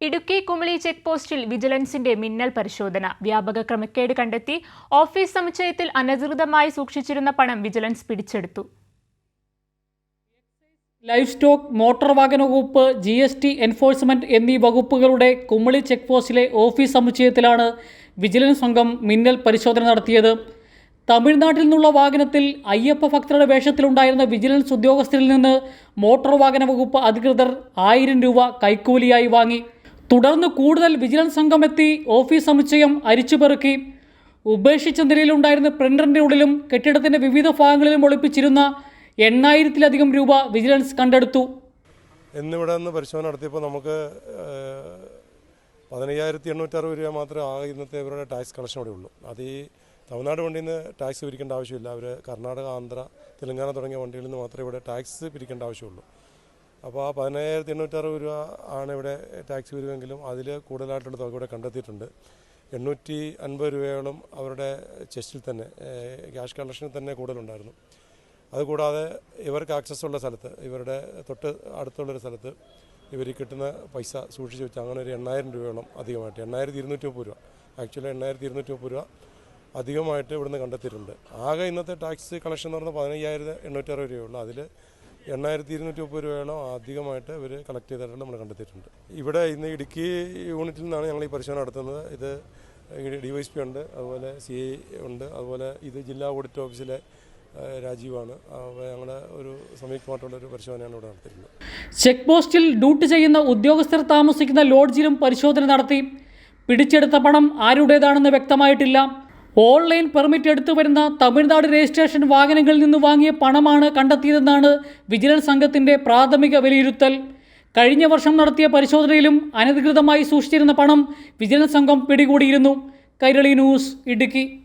Idukki Kumily check പോസ്റ്റിൽ വിജിലൻസിന്റെ മിന്നൽ പരിശോധന. വ്യാപക ക്രമക്കേട് കണ്ടെത്തി ഓഫീസ് സമുച്ചയത്തിൽ അനധികൃതമായി സൂക്ഷിച്ചിരുന്ന പണം വിജിലൻസ് പിടിച്ചെടുത്തു. ലൈഫ് സ്റ്റോക്ക് മോട്ടോർ വാഹന വകുപ്പ് ജി എസ് ടി എൻഫോഴ്സ്മെന്റ് എന്നീ വകുപ്പുകളുടെ കുമളി ചെക്ക് പോസ്റ്റിലെ ഓഫീസ് സമുച്ചയത്തിലാണ് വിജിലൻസ് സംഘം മിന്നൽ പരിശോധന നടത്തിയത്. തമിഴ്നാട്ടിൽ നിന്നുള്ള വാഹനത്തിൽ അയ്യപ്പ ഭക്തരുടെ വേഷത്തിലുണ്ടായിരുന്ന വിജിലൻസ് ഉദ്യോഗസ്ഥരിൽ നിന്ന് മോട്ടോർ വാഹന വകുപ്പ് അധികൃതർ ആയിരം രൂപ കൈക്കൂലിയായി വാങ്ങി. തുടർന്ന് കൂടുതൽ വിജിലൻസ് സംഘം എത്തി ഓഫീസ് സമുച്ചയം അരിച്ചുപെറുക്കി ഉപേക്ഷിച്ച നിലയിലുണ്ടായിരുന്ന പ്രിന്ററിന്റെ ഉള്ളിലും കെട്ടിടത്തിന്റെ വിവിധ ഭാഗങ്ങളിലും ഒളിപ്പിച്ചിരുന്ന എണ്ണായിരത്തിലധികം രൂപ വിജിലൻസ് കണ്ടെടുത്തു. ഇന്നിവിടെ നിന്ന് പരിശോധന നടത്തിയപ്പോൾ നമുക്ക് പതിനയ്യായിരത്തി എണ്ണൂറ്ററുപത് രൂപ മാത്രമേ ആകെ ഇന്നത്തെ ഇവരുടെ ടാക്സ് കളക്ഷൻ ഇവിടെ ഉള്ളൂ. അത് ഈ തമിഴ്നാട് വണ്ടിയിൽ നിന്ന് ടാക്സ് പിരിക്കേണ്ട ആവശ്യമില്ല. അവർ കർണാടക ആന്ധ്ര തെലങ്കാന തുടങ്ങിയ വണ്ടികളിൽ നിന്ന് മാത്രമേ ഇവിടെ ടാക്സ് പിരിക്കേണ്ട ആവശ്യമുള്ളൂ. അപ്പോൾ ആ പതിനയ്യായിരത്തി എണ്ണൂറ്ററുപത് രൂപ ആണ് ഇവിടെ ടാക്സ് വരുമെങ്കിലും അതിൽ കൂടുതലായിട്ടുള്ള തുക ഇവിടെ കണ്ടെത്തിയിട്ടുണ്ട്. എണ്ണൂറ്റി അൻപത് രൂപയോളം അവരുടെ ചെസ്റ്റിൽ തന്നെ ക്യാഷ് കളക്ഷനിൽ തന്നെ കൂടുതലുണ്ടായിരുന്നു. അതുകൂടാതെ ഇവർക്ക് ആക്സസ് ഉള്ള സ്ഥലത്ത് ഇവരുടെ തൊട്ട് അടുത്തുള്ളൊരു സ്ഥലത്ത് ഇവർ കിട്ടുന്ന പൈസ സൂക്ഷിച്ച് വെച്ച് അങ്ങനെ ഒരു എണ്ണായിരം രൂപയോളം അധികമായിട്ട് എണ്ണായിരത്തി ഇരുന്നൂറ്റി മുപ്പത് രൂപ. ആക്ച്വലി എണ്ണായിരത്തി ഇരുന്നൂറ്റി മുപ്പത് രൂപ അധികമായിട്ട് ഇവിടുന്ന് കണ്ടെത്തിയിട്ടുണ്ട്. ആകെ ഇന്നത്തെ ടാക്സ് കളക്ഷൻ എന്ന് പറഞ്ഞാൽ പതിനയ്യായിരത്തി എണ്ണൂറ്റി അറുപത് രൂപയുള്ളൂ അതിൽ എണ്ണായിരത്തി ഇരുന്നൂറ്റി മുപ്പത് രൂപയോളം അധികമായിട്ട് ഇവർ കളക്ട് ചെയ്തിട്ടുണ്ട് നമ്മൾ കണ്ടെത്തിയിട്ടുണ്ട്. ഇവിടെ ഇന്ന് ഇടുക്കി യൂണിറ്റിൽ നിന്നാണ് ഞങ്ങൾ ഈ പരിശോധന നടത്തുന്നത്. ഇത് ഡി വൈ എസ് പി ഉണ്ട് അതുപോലെ സി ഐ ഉണ്ട് അതുപോലെ ഇത് ജില്ലാ ഓഡിറ്റ് ഓഫീസിലെ രാജീവാണ്. ഞങ്ങൾ ഒരു സംയുക്തമായിട്ടുള്ള ഒരു പരിശോധനയാണ് ഇവിടെ നടത്തിയിരുന്നത്. ചെക്ക് പോസ്റ്റിൽ ഡ്യൂട്ടി ചെയ്യുന്ന ഉദ്യോഗസ്ഥർ താമസിക്കുന്ന ലോഡ്ജിലും പരിശോധന നടത്തി. പിടിച്ചെടുത്ത പണം ആരുടേതാണെന്ന് വ്യക്തമായിട്ടില്ല. ഓൺലൈൻ പെർമിറ്റ് എടുത്തു വരുന്ന തമിഴ്നാട് രജിസ്ട്രേഷൻ വാഹനങ്ങളിൽ നിന്ന് വാങ്ങിയ പണമാണ് കണ്ടെത്തിയതെന്നാണ് വിജിലൻസ് സംഘത്തിന്റെ പ്രാഥമിക വിലയിരുത്തൽ. കഴിഞ്ഞ വർഷം നടത്തിയ പരിശോധനയിലും അനധികൃതമായി സൂക്ഷിച്ചിരുന്ന പണം വിജിലൻസ് സംഘം പിടികൂടിയിരുന്നു. കൈരളി ന്യൂസ് ഇടുക്കി.